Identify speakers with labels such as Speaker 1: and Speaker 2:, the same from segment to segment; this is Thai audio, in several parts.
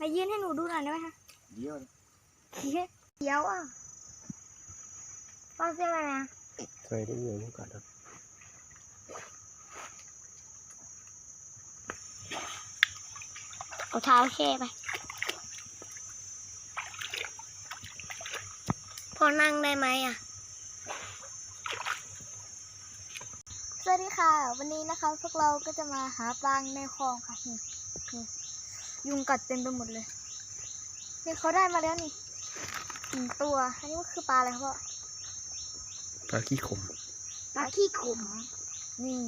Speaker 1: มายื่นให้หนูดูหน่อยได้ไหมคะ
Speaker 2: เดี๋ยว
Speaker 1: เฮ้ยเดี๋ยวอะป้าเสื้ออะไรนะ
Speaker 3: ใส่ได้เยอะนี่ก่อนนะ
Speaker 1: เอาเท้าแช่ไป พอนั่งได้ไหมอะ สวัสดีค่ะ วันนี้นะคะพวกเราก็จะมาหาปลาในคลองค่ะนี่นี่ ยุงกัดเต็มไปหมดเลยนี่เขาได้มาแล้วนี่หนึ่งตัว อันนี้ก็คือปลาอะไรครับพ่อ
Speaker 3: ปลาขี้ขม
Speaker 1: ปลาขี้ขมนี่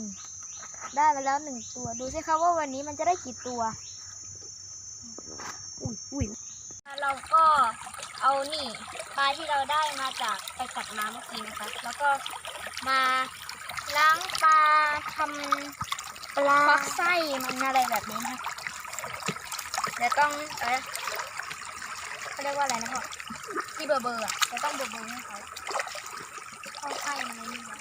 Speaker 1: ได้มาแล้วหนึ่งตัว ดูสิคะว่าวันนี้มันจะได้กี่ตัว อุ้ยอุ้ยเราก็เอานี่ปลาที่เราได้มาจากไปกัดน้ำเมื่อกี้นะคะ แล้วก็มาล้างปลาทำปลาควักไส้มันอะไรแบบนี้นะคะ เดี๋ยวต้องเอ๊ะเขาเรียกว่าอะไรนะพ่อที่เบอร์เบอร์อะเราต้องเบอร์เบอร์ให้เขาเข้าไส้มันในนี่ไว้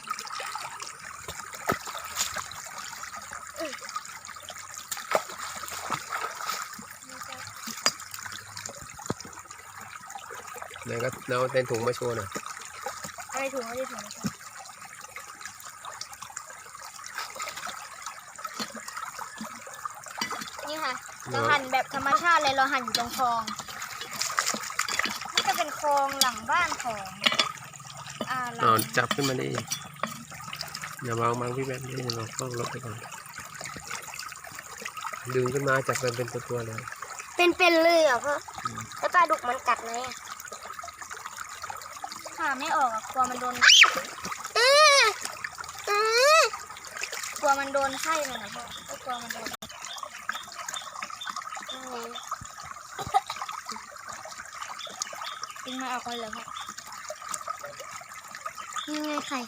Speaker 3: ไหนก็เราเต็นถุงมาโชว์หน่อย
Speaker 1: เอาไปถุงเอาไปถุงนี่ค่ะ เราหั่นแบบธรรมชาติเลยเราหั่นอยู่ตรงคลองนี่จะเป็นคลองหลังบ้านของอ่าเรา
Speaker 3: เอาจับขึ้นมาดิอย่าวางมังพี่แบบนี้เราต้องลบไปก่อนดึงขึ้นมาจับมันเป็นตัวตัวๆเลย
Speaker 1: เป็นเป็นเลยเหรอพ่อแล้วปลาดุกมันกัดไหมอะค่ะไม่ออกอะกลัวมันโดนกลัวมันโดนไส้มันนะพ่อก็กลัวมันโดน ดึงมาออกก่อนเลยพ่อยังไงไข่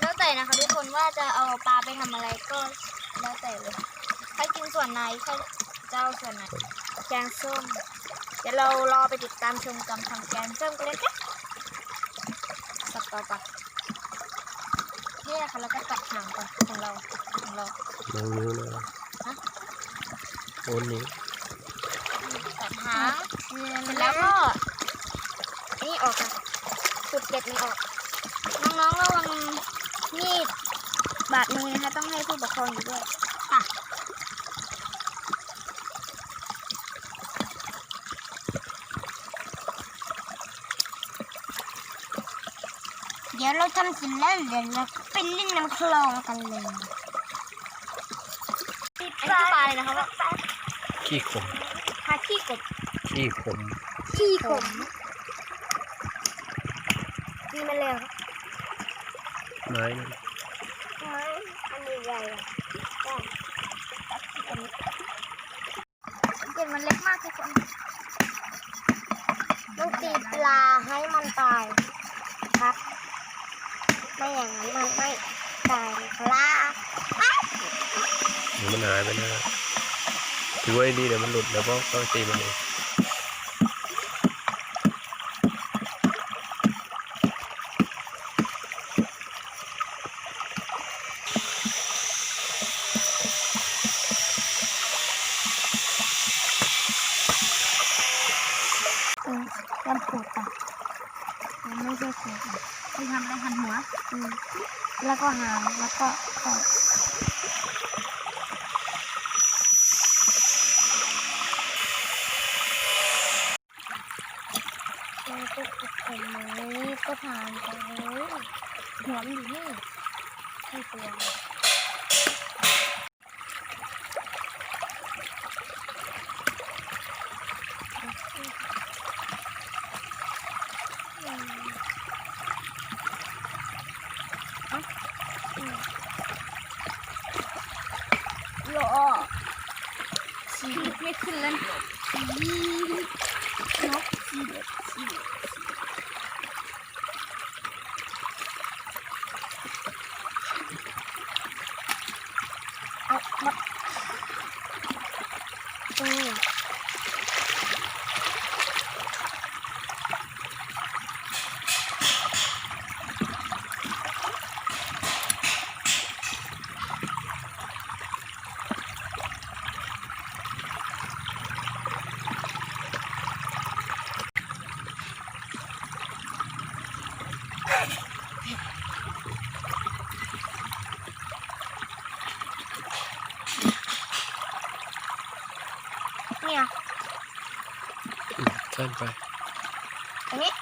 Speaker 1: แล้วแต่นะคะทุกคนว่าจะเอาปลาไปทำอะไรก็แล้วแต่เลยใครกินส่วนไหนใครจะเอาส่วนไหนแกงส้ม เดี๋ยวเรารอไปติดตามชมกันทำแกงส้มกันเลยจ้ะตัดต่อไปนี่แหละค่ะเราก็ตัดหางก่อนของเราของ เรา
Speaker 3: ลองนิ้วนะ
Speaker 1: ฮะ
Speaker 3: โอนนิ้ว
Speaker 1: ตัดหางเสร็จแล้วก็นี่ออกค่ะสุดเด็ดมันออก น้องๆระวังมีดบาดมือนะคะต้องให้ผู้ปกครองอยู่ด้วยค่ะเดี๋ยวเราทำเสร็จแล้วเดี๋ยวเราไปเล่นน้ำคลองกันเลย อันนี้ปลาอะไรนะคะว่า
Speaker 3: ขี้ขม
Speaker 1: ปลาขี้กบ
Speaker 3: ขี้ขม
Speaker 1: ขี้ขมมีมันเลยเหรอ
Speaker 3: ไม้นั่น
Speaker 1: อันนี้ใหญ่อะได้อันนี้เด็ดมันเล็กมากทุกคนต้องตีปลาให้มันตายครับ ไม่อย่างนั้นมันไม่ตายครับ
Speaker 3: เดี๋ยวมันหายไปนะถือไว้ดีเดี๋ยวมันหลุดเดี๋ยวก็ก็ตีมันเอง
Speaker 1: อืมลำปูดอะมันไม่ใช่ขูดอะคือทำอะไรหันหัว อืม แล้วก็หาง แล้วก็คอแล้วก็ขุดผมนี้ก็ผ่านไปเลย หัวมันอยู่นี่ใช่ตัวมันอืมเอ้าอืมโลชีวิตไม่ขึ้นแล้วนะชีวิตนกชีวิตชีวิต Ito. Yeah.
Speaker 3: สั้นไป
Speaker 1: ตรงนี้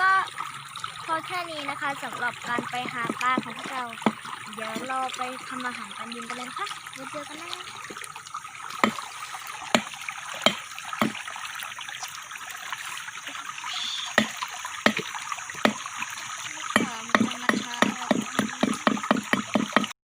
Speaker 1: ก็พอแค่นี้นะคะสำหรับการไปหาปลาของพวกเรา เดี๋ยวเราไปทำอาหารกันยินกันเลยนะคะไว้เจอกันนะ